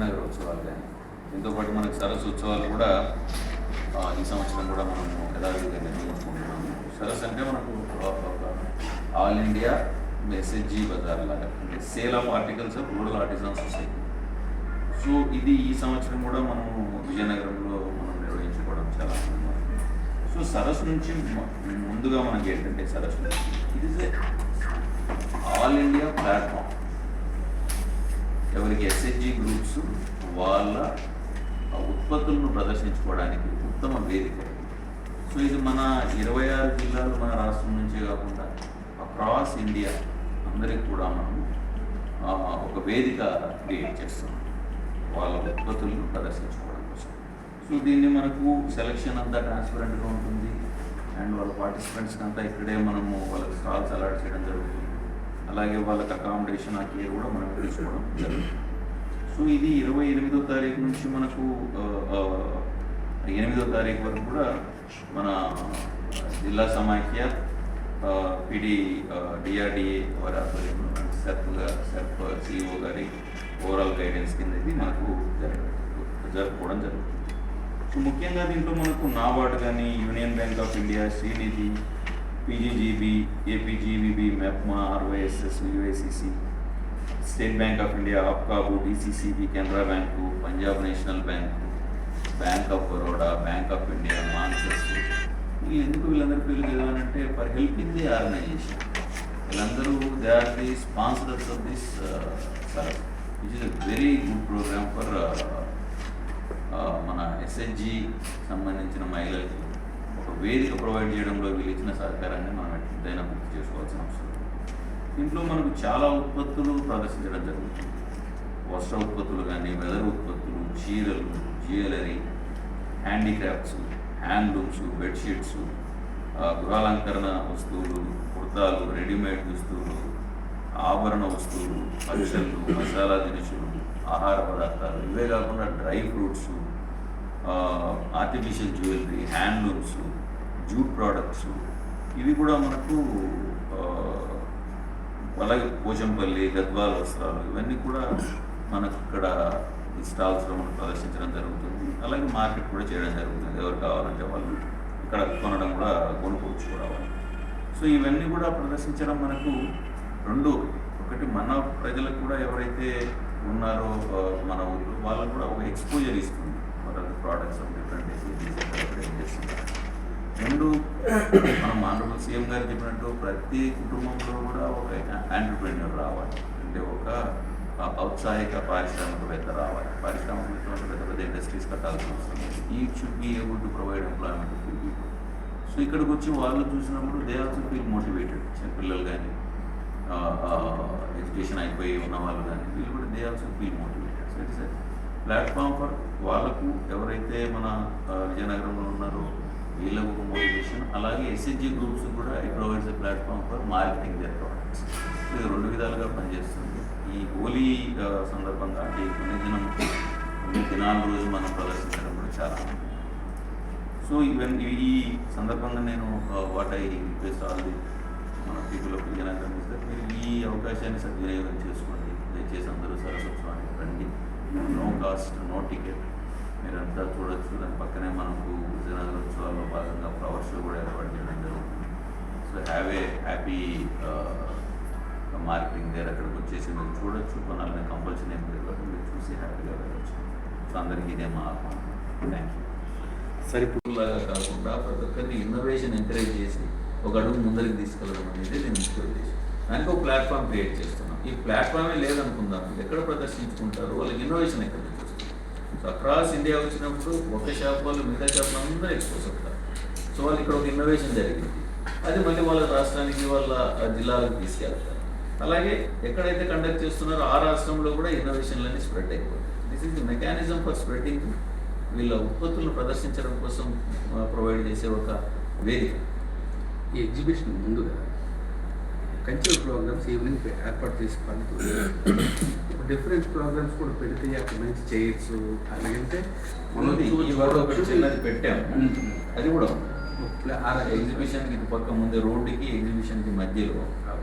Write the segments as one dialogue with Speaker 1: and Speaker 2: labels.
Speaker 1: విజయనగర ఉత్సవాలు కానీ దీంతో పాటు మనకు సరస్సు ఉత్సవాలు కూడా ఈ సంవత్సరం కూడా మనము యథావిధిగా నిర్వహించుకుంటున్నాము. సరస్సు అంటే మనకు ఒక ఆల్ ఇండియా మెసేజీ బజార్ లాగా అంటే sale of articles of rural artisan society so ఇది ఈ సంవత్సరం కూడా మనము విజయనగరంలో మనం నిర్వహించుకోవడం చాలా సో సరస్సు నుంచి ముందుగా మనకి ఏంటంటే సరస్సు ఇది ఆల్ ఇండియా ప్లాట్ఫామ్. ఎవరికి ఎస్హెచ్జి గ్రూప్స్ వాళ్ళ ఉత్పత్తులను ప్రదర్శించుకోవడానికి ఉత్తమ వేదిక. సో ఇది మన ఇరవై ఆరు జిల్లాలు మన రాష్ట్రం నుంచే కాకుండా అక్రాస్ ఇండియా అందరికి కూడా మనం ఒక వేదిక క్రియేట్ చేస్తాం. వాళ్ళ ఉత్పత్తులను ప్రదర్శించుకోవడం కోసం. సో దీన్ని మనకు సెలక్షన్ అంతా ట్రాన్స్పరెంట్గా ఉంటుంది. అండ్ వాళ్ళ పార్టిసిపెంట్స్కి అంతా ఇక్కడే మనము వాళ్ళకి స్టాల్స్ అలాట్ చేయడం జరుగుతుంది. అలాగే వాళ్ళకి అకామిడేషన్ ఆ కేర్ కూడా మనం తీసుకోవడం జరుగుతుంది సో ఇది ఇరవై ఎనిమిదో తారీఖు నుంచి మనకు ఎనిమిదో తారీఖు వరకు కూడా మన జిల్లా సమాఖ్య పిడి డిఆర్డిఏ వారి ఆధ్వర్యంలో సెర్ప్గా సెర్ప్ సిఇఓ గారి ఓవరాల్ గైడెన్స్ కింద ఇది మనకు జరుపుకోవడం జరుగుతుంది. సో ముఖ్యంగా దీంట్లో మనకు నాబార్డ్ కానీ union bank of India Srinidhi PGGB APGVB MEPMA RYSS UICC state bank of India APCOB DCCB Canara bank Punjab national bank bank of Baroda bank of India Mansas ఎందుకు వీళ్ళందరూ పేర్లు చదివానంటే ఫర్ హెల్పింగ్ ది ఆర్గనైజేషన్ వీళ్ళందరూ they are the sponsors of this sir which is a very good programme for మన SSG సంబంధించిన మహిళలకి. వేదిక provide చేయడంలో వీళ్ళు ఇచ్చిన సహకారాన్ని మనం ఎంతైనా గుర్తు చేసుకోవాల్సిన అవసరం. ఇంట్లో దీంట్లో మనకు చాలా ఉత్పత్తులు ప్రదర్శించడం జరుగుతుంది. వస్త్ర ఉత్పత్తులు కానీ వెదర్ ఉత్పత్తులు చీరలు జ్యువెలరీ హ్యాండీక్రాఫ్ట్స్ హ్యాండ్లూమ్స్ బెడ్షీట్స్ గృహాలంకరణ వస్తువులు కుర్తాలు రెడీమేడ్ దుస్తులు ఆభరణ వస్తువులు పచ్చళ్ళు మసాలా దినుసులు ఆహార పదార్థాలు ఇవే కాకుండా dry fruits artificial jewellery handlooms jute products ఇవి కూడా మనకు అలాగే పోచంపల్లి గద్వాల వస్త్రాలు ఇవన్నీ కూడా మనకు ఇక్కడ ఈ స్టాల్స్లో మనం ప్రదర్శించడం జరుగుతుంది. అలాగే మార్కెట్ కూడా చేయడం జరుగుతుంది. ఎవరు కావాలంటే వాళ్ళు ఇక్కడ కొనడం కూడా కొనుక్కోవచ్చు కూడా వాళ్ళు. సో ఇవన్నీ కూడా ప్రదర్శించడం మనకు రెండు ఒకటి మన ప్రజలకు కూడా ఎవరైతే ఉన్నారో మన ఊళ్ళో వాళ్ళకు కూడా ఒక ఎక్స్పోజర్ ఇస్తుంది. మన ప్రోడక్ట్స్ ఆఫ్ డిఫరెంట్ చేస్తున్నారు రెండు మనం ఆనరబుల్ సీఎం గారు చెప్పినట్టు ప్రతి కుటుంబంలో కూడా ఒక ఆంటర్ప్రెన్యూర్ రావాలి. అంటే ఒక ఔత్సాహిక పారిశ్రామికవేత్త రావాలి. పారిశ్రామికవేత్త పెద్ద పెద్ద ఇండస్ట్రీస్ కట్టాల్సిన అవసరం లేదు. ఈ should be able to provide employment for people so ఇక్కడికి వచ్చి వాళ్ళు చూసినప్పుడు దే ఆల్సో ఫీల్ మోటివేటెడ్ చిన్నపిల్లలు కానీ ఎడ్యుకేషన్ అయిపోయి ఉన్న వాళ్ళు కానీ వీళ్ళు కూడా they also feel motivated so it's platform for వాళ్ళకు ఎవరైతే మన విజయనగరంలో ఉన్నారో వీళ్ళకు ఒక మోటివేషన్ అలాగే ఎస్ఎస్జి గ్రూప్స్ కూడా it provides a platform for marketing their products ఇది రెండు విధాలుగా పనిచేస్తుంది. ఈ హోలీ సందర్భంగా అంటే ఈ కొన్ని దినం కొన్ని దినాల రోజు మనం ప్రదర్శించడం కూడా చాలా సో ఈవెన్ ఈ సందర్భంగా నేను what I request all the మన పీపుల్ ఆఫ్ విజయనగరం మీరు ఈ అవకాశాన్ని సద్వినియోగం చేసుకోండి. దయచేసి అందరూ సరస్వత్సవానికి రండి. నో కాస్ట్ నో టికెట్ మీరంతా చూడొచ్చు. దాని పక్కనే మనకు విజయనగర ఉత్సవాల్లో భాగంగా ఫ్లవర్ షో కూడా ఏర్పాటు చేయడం జరుగుతుంది. So have a happy marketing దగ్గర అక్కడికి వచ్చేసి మీరు చూడొచ్చు. కొనాలని కంపల్సరీ ఏం లేదు మీరు చూసి హ్యాపీగా వెళ్ళొచ్చు. సో అందరికీ ఇదే మా థ్యాంక్ యూ
Speaker 2: సరే
Speaker 1: లాగా కాకుండా ప్రతి ఒక్కరిని ఇన్నోవేషన్ ఎంకరేజ్ చేసి ఒక అడుగు ముందరికి తీసుకెళ్ళడం అనేది నేను ముఖ్య ఉద్దేశం దానికి ఒక ప్లాట్ఫామ్ క్రియేట్ చేస్తాను ఈ ప్లాట్ఫామే లేదనుకుందాం. ఎక్కడ ప్రదర్శించుకుంటారు? వాళ్ళకి ఇన్నోవేషన్ ఎక్కడ సో అక్రాస్ ఇండియా వచ్చినప్పుడు ఒక షాప్ వాళ్ళు మిగతా షాప్ అందరూ ఎక్స్పోజ్ అవుతారు సో వాళ్ళు ఇక్కడ ఒక ఇన్నోవేషన్ జరిగింది. అది మళ్ళీ వాళ్ళ రాష్ట్రానికి వాళ్ళ జిల్లాలకు తీసుకెళ్తారు. అలాగే ఎక్కడైతే కండక్ట్ చేస్తున్నారో ఆ రాష్ట్రంలో కూడా ఇన్నోవేషన్లన్నీ స్ప్రెడ్ అయిపోతాయి. This is the mechanism for spreading వీళ్ళ ఉత్పత్తులను ప్రదర్శించడం కోసం ప్రొవైడ్ చేసే ఒక వేదిక.
Speaker 2: ఈ ఎగ్జిబిషన్ ముందుగా కల్చరల్ ప్రోగ్రామ్స్ ఈవినింగ్ ఏర్పాటు చేసుకోవాలి డిఫరెంట్ ప్రోగ్రామ్స్ కూడా పెడితే అక్కడ మంచి చైర్స్ అలాగంటే
Speaker 1: ఒకటి చిన్నది పెట్టాం. అది కూడా ఆ
Speaker 2: ఎగ్జిబిషన్
Speaker 1: ఎగ్జిబిషన్కి ఇటు పక్క ముందే రోడ్డుకి ఎగ్జిబిషన్కి మధ్యలో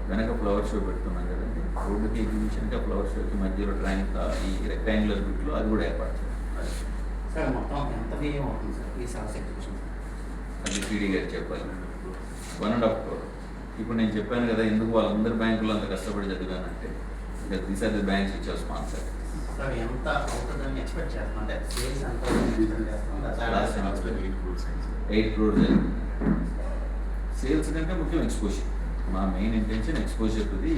Speaker 1: వెనక ఫ్లవర్ షో పెడుతున్నాం కదండి. రోడ్డుకి ఎగ్జిబిషన్కి ఆ ఫ్లవర్ షోకి మధ్యలో ట్రైన్ ఈ రెక్టాంగులర్ బిట్లో అది కూడా ఏర్పాటు చేయాలి
Speaker 3: సార్ మొత్తం ఎంత వ్యయం అవుతుంది సార్ ఈ సరస్ ఎగ్జిబిషన్
Speaker 1: అది టీడీ గారు చెప్పాలి. One and half crore. ఇప్పుడు నేను చెప్పాను కదా ఎందుకు వాళ్ళందరూ బ్యాంకులు అంత కష్టపడి చదివానంటే ఇంకా దీస్ ఆర్ ది బ్యాంక్స్ ఇచ్చే స్పాన్సర్ ఎయిట్ క్రోర్స్ సేల్స్ కంటే ముఖ్యం ఎక్స్పోజర్ మా main intention exposure to the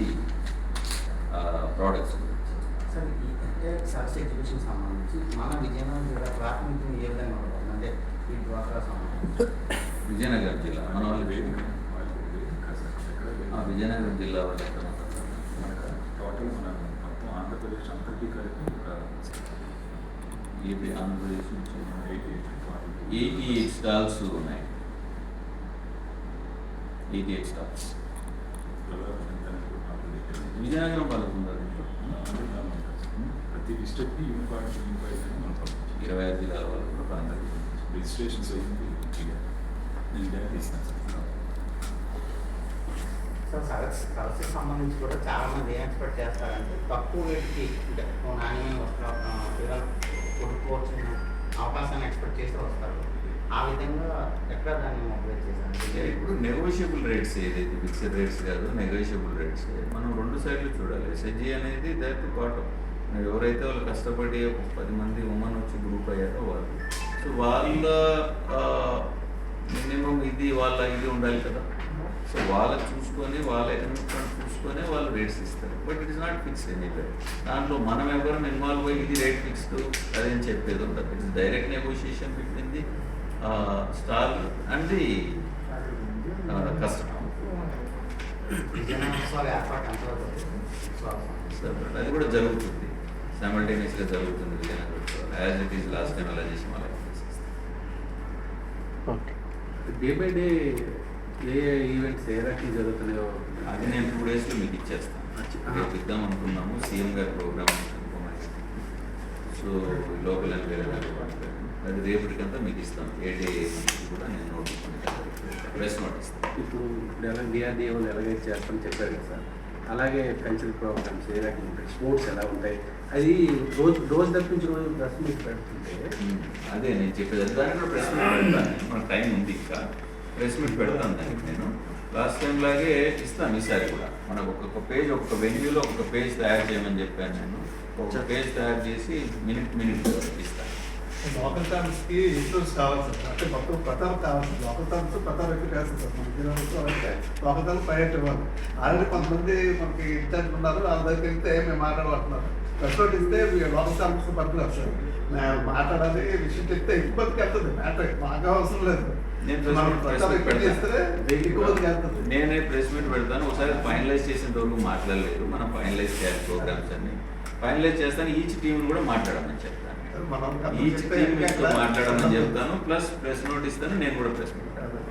Speaker 1: products
Speaker 3: sir అంటే ఎగ్జిబిషన్ సంబంధించి మన విజయనగరం జిల్లా ప్రాతినిధ్యం ఏ విధంగా ఉంటుంది? అంటే ఈ డ్వాక్రా సంబంధించి.
Speaker 1: విజయనగరం జిల్లా. మన వాళ్ళు ఆ, విజయనగరం జిల్లా వాళ్ళు ఎక్కడ ఉన్నారు?
Speaker 4: టోటల్ మన మొత్తం ఆంధ్రప్రదేశ్ అంతటికీ కలిపి ఒక
Speaker 1: ఏపీ ఆంధ్రప్రదేశ్ నుంచి
Speaker 4: ఎయిటీ
Speaker 1: ఎయిటీ ఎయిట్ స్టాల్స్ ఉన్నాయి. Eighty eight stalls. విజయనగరం వాళ్ళకు ఉన్నారు
Speaker 4: ప్రతి డిస్ట్రిక్ట్కి యూనిఫామ్ మనం పంపించాం.
Speaker 1: ఇరవై ఐదు జిల్లాల వాళ్ళు ప్రాంతాలు.
Speaker 4: రిజిస్ట్రేషన్స్ అయ్యింది. ఇక నేను డైరెక్ట్ ఇస్తాను
Speaker 3: సో సరస్సు సరస్సుకి సంబంధించి కూడా చాలా మంది ఏం ఎక్స్పెక్ట్ చేస్తారంటే తక్కువ రేటుకి అంటే ఓ నాణ్యమైన వస్త్రాలు కొనుక్కోవచ్చిన అవకాశాన్ని ఎక్స్పెక్ట్ చేసి వస్తారు. ఆ విధంగా ఎక్కడ దాన్ని మొబైల్
Speaker 1: అంటే
Speaker 3: చేశారు
Speaker 1: ఇప్పుడు నెగోషియబుల్ రేట్స్ ఏదైతే ఫిక్స్డ్ రేట్స్ కాదు నెగోషియబుల్ రేట్స్ మనం రెండు సైడ్లు చూడాలి. ఎస్ఎస్జి అనేది దాటి పాటు ఎవరైతే వాళ్ళు కష్టపడి ఒక పది మంది ఉమెన్ వచ్చి గ్రూప్ అయ్యారో వాళ్ళు. సో వాళ్ళ మినిమం ఇది వాళ్ళ ఇది ఉండాలి కదా. సో వాళ్ళని చూసుకొని వాళ్ళ ఎకనామిక్ చూసుకొని వాళ్ళు రేట్స్ ఇస్తారు. But it is not fixed anyway దాంట్లో మనం ఎవరైనా ఇన్వాల్వ్ అయ్యి ఇది రేట్ ఫిక్స్డ్ అదేం చెప్పేది ఉండదు. It's direct negotiation between the stall and the customer అది కూడా జరుగుతుంది. సైమల్టేనియస్గా జరుగుతుంది Vizianagaram as it is last time అలా చేసి మళ్ళీ
Speaker 2: డే బై డే ఏ ఈవెంట్స్ ఏ రకంగా జరుగుతున్నాయో?
Speaker 1: అది నేను టూ డేస్లో మీకు ఇచ్చేస్తాను. రేపు ఇద్దాం అనుకున్నాము. సీఎం గారి ప్రోగ్రామ్ సో లోకల్ అండ్ వేరే అది రేపటికంతా మీకు ఇస్తాను. ఏ డే కూడా నేను నోటీస్ ప్రెస్ నోట్ ఇస్తాను.
Speaker 2: ఇప్పుడు ఇప్పుడు ఎలా డిఆర్డిఏ వాళ్ళు ఎలాగైతే చేస్తామని చెప్పారు కదా సార్ అలాగే కల్చరల్ ప్రోగ్రామ్స్ ఏ రకంగా ఉంటాయి? స్పోర్ట్స్ ఎలా ఉంటాయి? అది రోజు రోజు తప్పించి రోజు దర్శనం మీకు పెడుతుంటే
Speaker 1: అదే నేను చెప్పేది. దానికి ప్రెస్ పెడతాను. మన టైం ఉంది ఇంకా? ప్రెస్ మీట్ పెడతాను దానికి నేను. లాస్ట్ టైం లాగే ఇస్తాను ఈసారి కూడా. మనకు ఒక్కొక్క పేజ్ ఒక్కొక్క వెన్యూలో ఒక్కొక్క పేజ్ తయారు చేయమని చెప్పాను నేను. ఒక్కొక్క పేజ్ తయారు చేసి మినిట్ మినిట్ ఇస్తాను
Speaker 5: లోకల్ కావాలి సార్. అంటే మొత్తం ప్రతాప్ కావాలి లోకల్ ఛానల్స్ ప్రతాప్ ఎక్కువ చేస్తారు సార్. అంటే లోకల్ ఛానల్ ప్రయారిటీ ఇవ్వాలి ఆల్రెడీ కొంతమంది మనకి ఇన్ఛార్జ్ ఉన్నారు. వాళ్ళ దగ్గరికి వెళ్తే మేము మాట్లాడమంటున్నారు. రెస్టారెంట్ ఇస్తే లోకల్ పడుతున్నారు సార్. నేను మాట్లాడాలి విషయం చెప్తే ఇబ్బందికి వెళ్తుంది. మ్యాటర్ మాకు అవసరం లేదు.
Speaker 1: నేను నేనే ప్రెస్ మీట్ పెడతాను. ఒకసారి ఫైనలైజ్ చేసేంత వరకు మాట్లాడలేదు. మనం ఫైనలైజ్ చేయాలి ప్రోగ్రామ్స్ అన్ని. ఫైనలైజ్ చేస్తాను. ఈచ్ టీం కూడా మాట్లాడమని చెప్తాను.
Speaker 5: మనం
Speaker 1: ఈచ్ టీం మాట్లాడమని చెప్తాను. ప్లస్ ప్రెస్ నోట్ ఇస్తాను. నేను కూడా ప్రెస్ మీట్ పెడతాను.